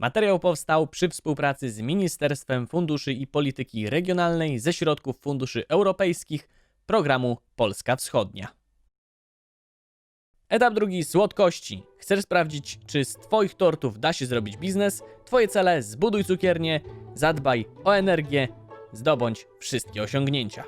Materiał powstał przy współpracy z Ministerstwem Funduszy i Polityki Regionalnej ze środków funduszy europejskich programu Polska Wschodnia. Etap drugi słodkości. Chcesz sprawdzić, czy z Twoich tortów da się zrobić biznes? Twoje cele zbuduj cukiernię, zadbaj o energię, zdobądź wszystkie osiągnięcia.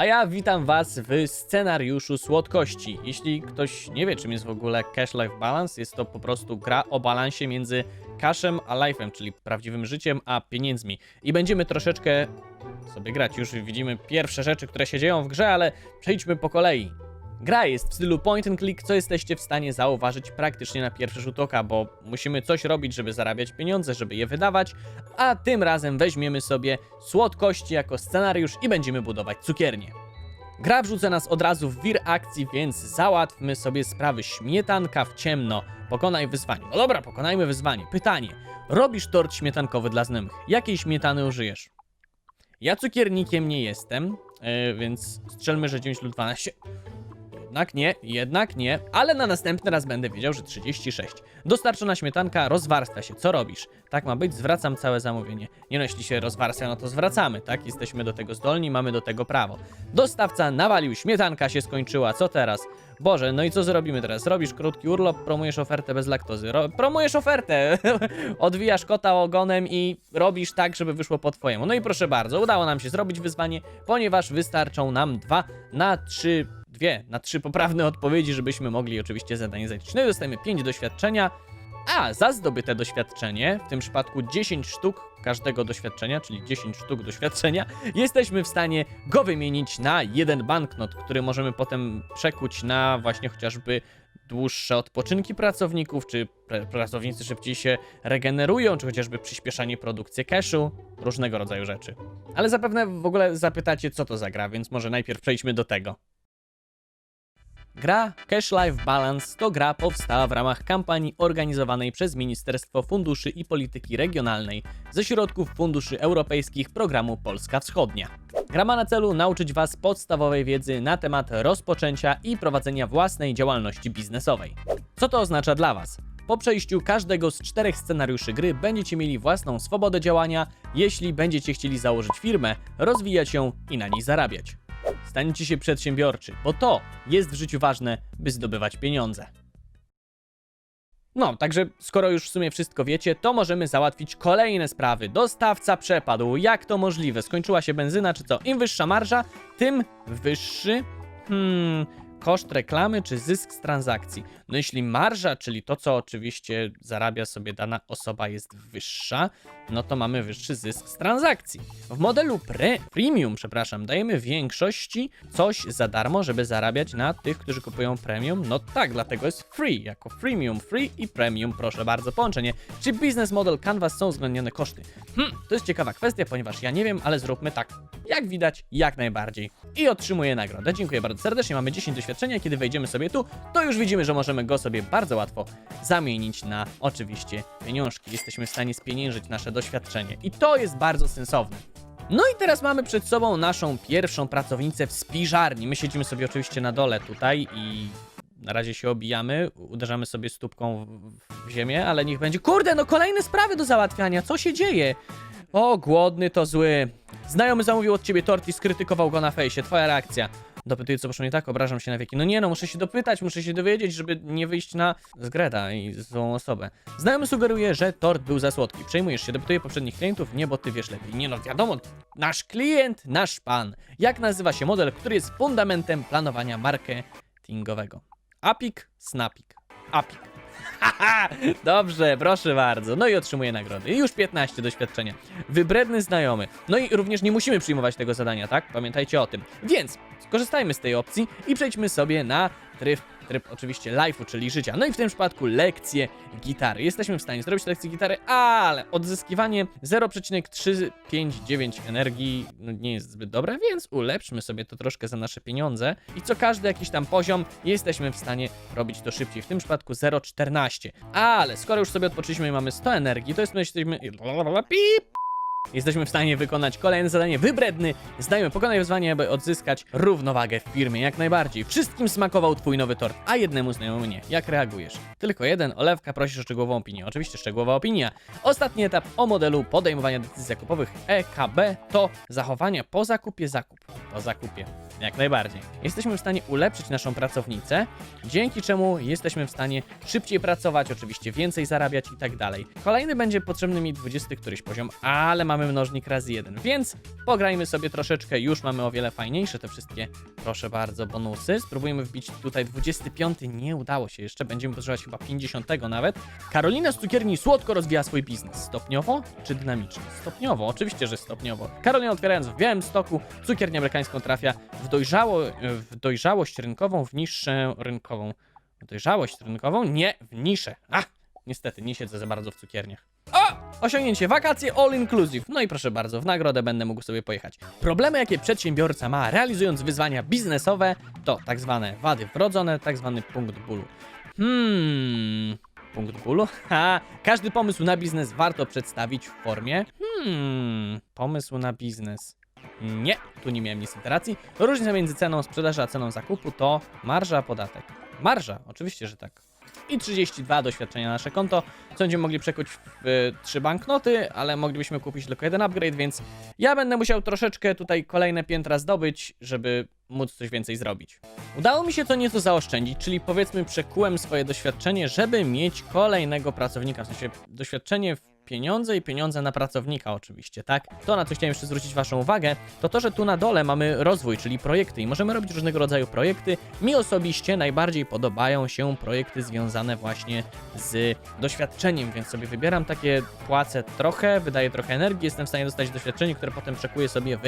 A ja witam Was w scenariuszu słodkości. Jeśli ktoś nie wie, czym jest w ogóle Cash Life Balance, jest to po prostu gra o balansie między cashem a life'em, czyli prawdziwym życiem a pieniędzmi. I będziemy troszeczkę sobie grać. Już widzimy pierwsze rzeczy, które się dzieją w grze, ale przejdźmy po kolei. Gra jest w stylu point and click, co jesteście w stanie zauważyć praktycznie na pierwszy rzut oka, bo musimy coś robić, żeby zarabiać pieniądze, żeby je wydawać, a tym razem weźmiemy sobie słodkości jako scenariusz i będziemy budować cukiernię. Gra wrzuca nas od razu w wir akcji, więc załatwmy sobie sprawy śmietanka w ciemno. Pokonaj wyzwanie. No dobra, pokonajmy wyzwanie. Pytanie. Robisz tort śmietankowy dla znajomych. Jakiej śmietany użyjesz? Ja cukiernikiem nie jestem, yy, więc strzelmy, że 9 lub 12. Jednak nie, jednak nie, ale na następny raz będę wiedział, że 36. Dostarczona śmietanka rozwarstwia się. Co robisz? Tak ma być, zwracam całe zamówienie. Nie no, jeśli się rozwarstwia, no to zwracamy, tak? Jesteśmy do tego zdolni, mamy do tego prawo. Dostawca nawalił, śmietanka się skończyła, co teraz? Boże, no i co zrobimy teraz? Robisz krótki urlop, promujesz ofertę bez laktozy. Ro promujesz ofertę! Odwijasz kota ogonem i robisz tak, żeby wyszło po twojemu. No i proszę bardzo, udało nam się zrobić wyzwanie, ponieważ wystarczą nam dwa na trzy dwie na trzy poprawne odpowiedzi, żebyśmy mogli oczywiście zadanie zaliczyć. No i dostajemy 5 doświadczenia, a za zdobyte doświadczenie, w tym przypadku 10 sztuk każdego doświadczenia, czyli 10 sztuk doświadczenia, jesteśmy w stanie go wymienić na jeden banknot, który możemy potem przekuć na właśnie chociażby dłuższe odpoczynki pracowników, czy pr- pracownicy szybciej się regenerują, czy chociażby przyspieszanie produkcji cashu, różnego rodzaju rzeczy. Ale zapewne w ogóle zapytacie, co to za gra, więc może najpierw przejdźmy do tego. Gra Cash Life Balance to gra powstała w ramach kampanii organizowanej przez Ministerstwo Funduszy i Polityki Regionalnej ze środków funduszy europejskich programu Polska Wschodnia. Gra ma na celu nauczyć Was podstawowej wiedzy na temat rozpoczęcia i prowadzenia własnej działalności biznesowej. Co to oznacza dla Was? Po przejściu każdego z czterech scenariuszy gry będziecie mieli własną swobodę działania, jeśli będziecie chcieli założyć firmę, rozwijać ją i na niej zarabiać. Stańcie się przedsiębiorczy, bo to jest w życiu ważne, by zdobywać pieniądze. No, także skoro już w sumie wszystko wiecie, to możemy załatwić kolejne sprawy. Dostawca przepadł, jak to możliwe? Skończyła się benzyna, czy co? Im wyższa marża, tym wyższy. Hmm, koszt reklamy czy zysk z transakcji? No jeśli marża, czyli to, co oczywiście zarabia sobie dana osoba, jest wyższa, no to mamy wyższy zysk z transakcji. W modelu pre, premium, przepraszam, dajemy większości coś za darmo, żeby zarabiać na tych, którzy kupują premium. No tak, dlatego jest free, jako freemium, free i premium, proszę bardzo, połączenie. Czy business model Canvas są uwzględnione koszty? Hmm, to jest ciekawa kwestia, ponieważ ja nie wiem, ale zróbmy tak. Jak widać, jak najbardziej. I otrzymuję nagrodę. Dziękuję bardzo serdecznie, mamy 10 doświadczenia, kiedy wejdziemy sobie tu, to już widzimy, że możemy go sobie bardzo łatwo zamienić na oczywiście pieniążki. Jesteśmy w stanie spieniężyć nasze doświadczenie i to jest bardzo sensowne. No i teraz mamy przed sobą naszą pierwszą pracownicę w spiżarni. My siedzimy sobie oczywiście na dole tutaj i na razie się obijamy, uderzamy sobie stópką w, w ziemię, ale niech będzie. Kurde, no kolejne sprawy do załatwiania, co się dzieje? O, głodny to zły. Znajomy zamówił od ciebie tort i skrytykował go na fejsie. Twoja reakcja. Dopytuję, co poszło nie tak, obrażam się na wieki. No nie no, muszę się dopytać, muszę się dowiedzieć, żeby nie wyjść na zgreda i złą osobę. Znajomy sugeruje, że tort był za słodki. Przejmujesz się, dopytuję poprzednich klientów, nie, bo ty wiesz lepiej. Nie no, wiadomo, nasz klient, nasz pan. Jak nazywa się model, który jest fundamentem planowania marketingowego? Apik, Snapik. Apik. Dobrze, proszę bardzo. No i otrzymuję nagrody. Już 15 doświadczenia. Wybredny znajomy. No i również nie musimy przyjmować tego zadania, tak? Pamiętajcie o tym. Więc skorzystajmy z tej opcji i przejdźmy sobie na tryb, tryb oczywiście live'u, czyli życia. No i w tym przypadku lekcje gitary. Jesteśmy w stanie zrobić lekcję gitary, ale odzyskiwanie 0,359 energii no, nie jest zbyt dobre, więc ulepszmy sobie to troszkę za nasze pieniądze i co każdy jakiś tam poziom jesteśmy w stanie robić to szybciej. W tym przypadku 0,14. Ale skoro już sobie odpoczęliśmy i mamy 100 energii, to jest. Pip! Jesteśmy w stanie wykonać kolejne zadanie wybredny. Zdajemy pokonać wyzwanie, aby odzyskać równowagę w firmie jak najbardziej. Wszystkim smakował twój nowy tort, a jednemu znajomemu nie. Jak reagujesz? Tylko jeden, Olewka prosisz o szczegółową opinię. Oczywiście szczegółowa opinia. Ostatni etap o modelu podejmowania decyzji zakupowych EKB to zachowania po zakupie zakup. Po zakupie. Jak najbardziej. Jesteśmy w stanie ulepszyć naszą pracownicę, dzięki czemu jesteśmy w stanie szybciej pracować, oczywiście więcej zarabiać i tak dalej. Kolejny będzie potrzebny mi 20 któryś poziom, ale mamy mnożnik razy jeden, więc pograjmy sobie troszeczkę, już mamy o wiele fajniejsze te wszystkie, proszę bardzo, bonusy. Spróbujemy wbić tutaj 25, nie udało się jeszcze, będziemy potrzebować chyba 50 nawet. Karolina z cukierni słodko rozwija swój biznes. Stopniowo czy dynamicznie? Stopniowo, oczywiście, że stopniowo. Karolina otwierając w białym stoku, cukiernię amerykańską trafia w, dojrzało, w dojrzałość rynkową, w niższą rynkową. W dojrzałość rynkową? Nie, w niszę. A, niestety, nie siedzę za bardzo w cukierniach. O! Osiągnięcie wakacje all inclusive. No i proszę bardzo, w nagrodę będę mógł sobie pojechać. Problemy, jakie przedsiębiorca ma realizując wyzwania biznesowe, to tak zwane wady wrodzone, tak zwany punkt bólu. Hmm. Punkt bólu? Ha! Każdy pomysł na biznes warto przedstawić w formie. Hmm. Pomysł na biznes. Nie, tu nie miałem nic interacji. Różnica między ceną sprzedaży a ceną zakupu to marża podatek. Marża, oczywiście, że tak. I 32 doświadczenia na nasze konto, będziemy mogli przekuć w y, trzy banknoty, ale moglibyśmy kupić tylko jeden upgrade, więc ja będę musiał troszeczkę tutaj kolejne piętra zdobyć, żeby móc coś więcej zrobić. Udało mi się to nieco zaoszczędzić, czyli powiedzmy przekułem swoje doświadczenie, żeby mieć kolejnego pracownika, w sensie doświadczenie w pieniądze i pieniądze na pracownika oczywiście, tak? To na co chciałem jeszcze zwrócić waszą uwagę, to to, że tu na dole mamy rozwój, czyli projekty i możemy robić różnego rodzaju projekty. Mi osobiście najbardziej podobają się projekty związane właśnie z doświadczeniem, więc sobie wybieram takie, płacę trochę, wydaję trochę energii, jestem w stanie dostać doświadczenie, które potem przekuję sobie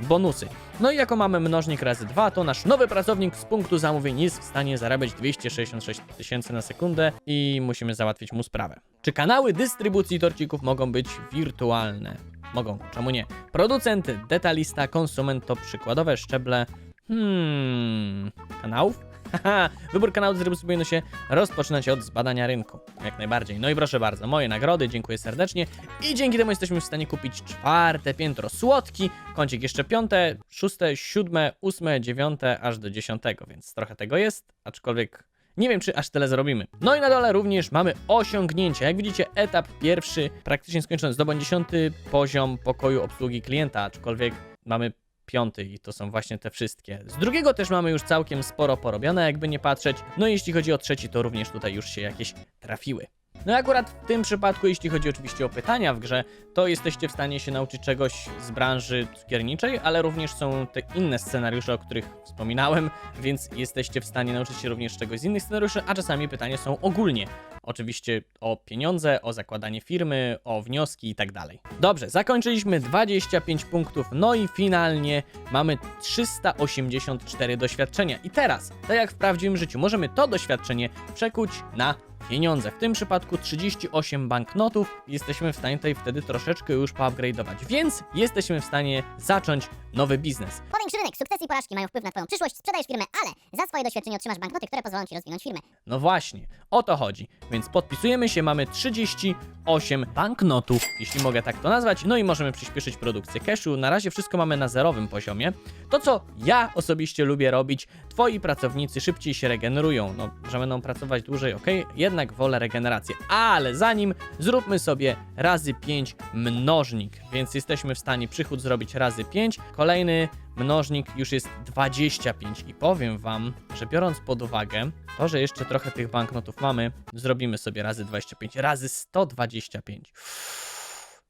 w bonusy. No i jako mamy mnożnik razy 2, to nasz nowy pracownik z punktu zamówień jest w stanie zarabiać 266 tysięcy na sekundę i musimy załatwić mu sprawę. Czy kanały dystrybucji torcików mogą być wirtualne? Mogą, czemu nie? Producent, detalista, konsument to przykładowe szczeble. Hmm, kanałów? Haha, wybór kanału dystrybucji powinno się rozpoczynać od zbadania rynku. Jak najbardziej. No i proszę bardzo, moje nagrody, dziękuję serdecznie. I dzięki temu jesteśmy w stanie kupić czwarte piętro słodki, kącik jeszcze piąte, szóste, siódme, ósme, dziewiąte, aż do dziesiątego, więc trochę tego jest, aczkolwiek nie wiem, czy aż tyle zrobimy. No i na dole również mamy osiągnięcia. Jak widzicie, etap pierwszy praktycznie skończony. Zdobądź dziesiąty poziom pokoju obsługi klienta, aczkolwiek mamy piąty i to są właśnie te wszystkie. Z drugiego też mamy już całkiem sporo porobione, jakby nie patrzeć. No i jeśli chodzi o trzeci, to również tutaj już się jakieś trafiły. No akurat w tym przypadku, jeśli chodzi oczywiście o pytania w grze, to jesteście w stanie się nauczyć czegoś z branży cukierniczej, ale również są te inne scenariusze, o których wspominałem, więc jesteście w stanie nauczyć się również czegoś z innych scenariuszy, a czasami pytania są ogólnie. Oczywiście o pieniądze, o zakładanie firmy, o wnioski i tak dalej. Dobrze, zakończyliśmy 25 punktów, no i finalnie mamy 384 doświadczenia. I teraz, tak jak w prawdziwym życiu, możemy to doświadczenie przekuć na pieniądze. W tym przypadku 38 banknotów. Jesteśmy w stanie tutaj wtedy troszeczkę już poupgrade'ować, więc jesteśmy w stanie zacząć nowy biznes. Powiększ rynek, sukcesy i porażki mają wpływ na Twoją przyszłość, sprzedajesz firmę, ale za swoje doświadczenie otrzymasz banknoty, które pozwolą Ci rozwinąć firmę. No właśnie, o to chodzi. Więc podpisujemy się, mamy 38 banknotów, jeśli mogę tak to nazwać, no i możemy przyspieszyć produkcję cashu. Na razie wszystko mamy na zerowym poziomie. To, co ja osobiście lubię robić, twoi pracownicy szybciej się regenerują. No, że będą pracować dłużej, ok, jednak wolę regenerację. Ale zanim zróbmy sobie razy 5 mnożnik, więc jesteśmy w stanie przychód zrobić razy 5. Kolejny mnożnik już jest 25 i powiem wam, że biorąc pod uwagę to, że jeszcze trochę tych banknotów mamy, zrobimy sobie razy 25, razy 125.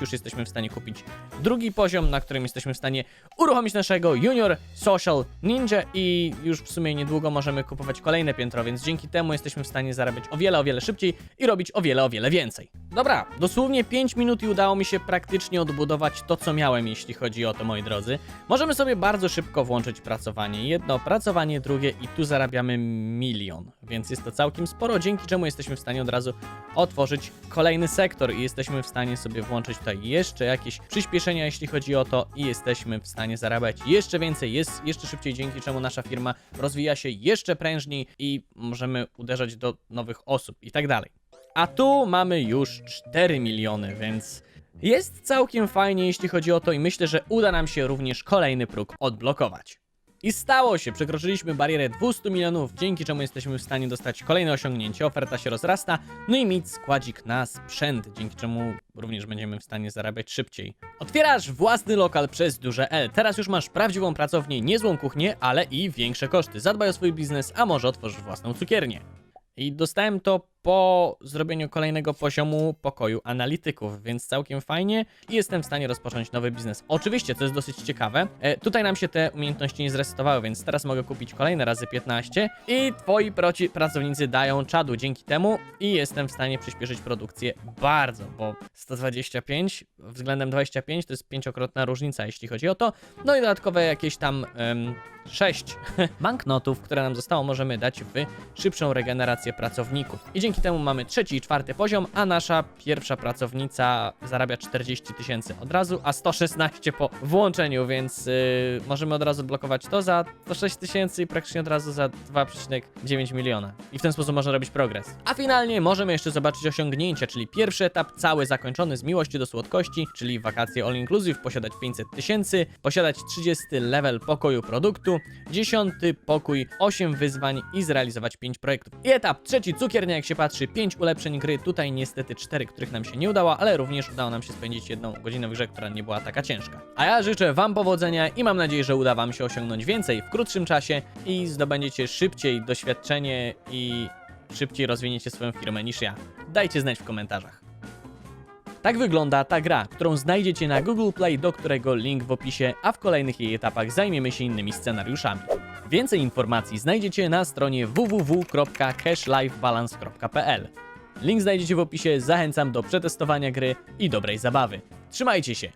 Już jesteśmy w stanie kupić drugi poziom, na którym jesteśmy w stanie uruchomić naszego Junior Social Ninja i już w sumie niedługo możemy kupować kolejne piętro, więc dzięki temu jesteśmy w stanie zarabiać o wiele, o wiele szybciej i robić o wiele, o wiele więcej. Dobra, dosłownie 5 minut i udało mi się praktycznie odbudować to, co miałem, jeśli chodzi o to, moi drodzy. Możemy sobie bardzo szybko włączyć pracowanie. Jedno pracowanie, drugie i tu zarabiamy milion, więc jest to całkiem sporo, dzięki czemu jesteśmy w stanie od razu otworzyć kolejny sektor i jesteśmy w stanie sobie włączyć tutaj jeszcze jakieś przyspieszenia, jeśli chodzi o to i jesteśmy w stanie zarabiać jeszcze więcej, jest jeszcze szybciej, dzięki czemu nasza firma rozwija się jeszcze prężniej i możemy uderzać do nowych osób i tak dalej. A tu mamy już 4 miliony, więc Jest całkiem fajnie, jeśli chodzi o to, i myślę, że uda nam się również kolejny próg odblokować. I stało się, przekroczyliśmy barierę 200 milionów, dzięki czemu jesteśmy w stanie dostać kolejne osiągnięcie, oferta się rozrasta, no i mieć składzik na sprzęt, dzięki czemu również będziemy w stanie zarabiać szybciej. Otwierasz własny lokal przez duże L, teraz już masz prawdziwą pracownię, niezłą kuchnię, ale i większe koszty. Zadbaj o swój biznes, a może otworzysz własną cukiernię. I dostałem to po zrobieniu kolejnego poziomu pokoju analityków, więc całkiem fajnie i jestem w stanie rozpocząć nowy biznes. Oczywiście, co jest dosyć ciekawe, e, tutaj nam się te umiejętności nie zresetowały, więc teraz mogę kupić kolejne razy 15 i twoi proci pracownicy dają czadu dzięki temu i jestem w stanie przyspieszyć produkcję bardzo, bo 125 względem 25 to jest pięciokrotna różnica, jeśli chodzi o to. No i dodatkowe jakieś tam em, 6 banknotów, które nam zostało, możemy dać w szybszą regenerację pracowników. I dzięki temu mamy trzeci i czwarty poziom, a nasza pierwsza pracownica zarabia 40 tysięcy od razu, a 116 po włączeniu, więc yy, możemy od razu odblokować to za 106 tysięcy i praktycznie od razu za 2,9 miliona. I w ten sposób można robić progres. A finalnie możemy jeszcze zobaczyć osiągnięcia, czyli pierwszy etap cały zakończony z miłości do słodkości, czyli wakacje all inclusive, posiadać 500 tysięcy, posiadać 30 level pokoju produktu, 10 pokój, 8 wyzwań i zrealizować 5 projektów. I etap trzeci, cukiernia, jak się 5 ulepszeń gry, tutaj niestety 4, których nam się nie udało, ale również udało nam się spędzić jedną godzinę w grze, która nie była taka ciężka. A ja życzę Wam powodzenia i mam nadzieję, że uda Wam się osiągnąć więcej w krótszym czasie i zdobędziecie szybciej doświadczenie i szybciej rozwiniecie swoją firmę niż ja. Dajcie znać w komentarzach. Tak wygląda ta gra, którą znajdziecie na Google Play, do którego link w opisie, a w kolejnych jej etapach zajmiemy się innymi scenariuszami. Więcej informacji znajdziecie na stronie www.cashlifebalance.pl. Link znajdziecie w opisie, zachęcam do przetestowania gry i dobrej zabawy. Trzymajcie się!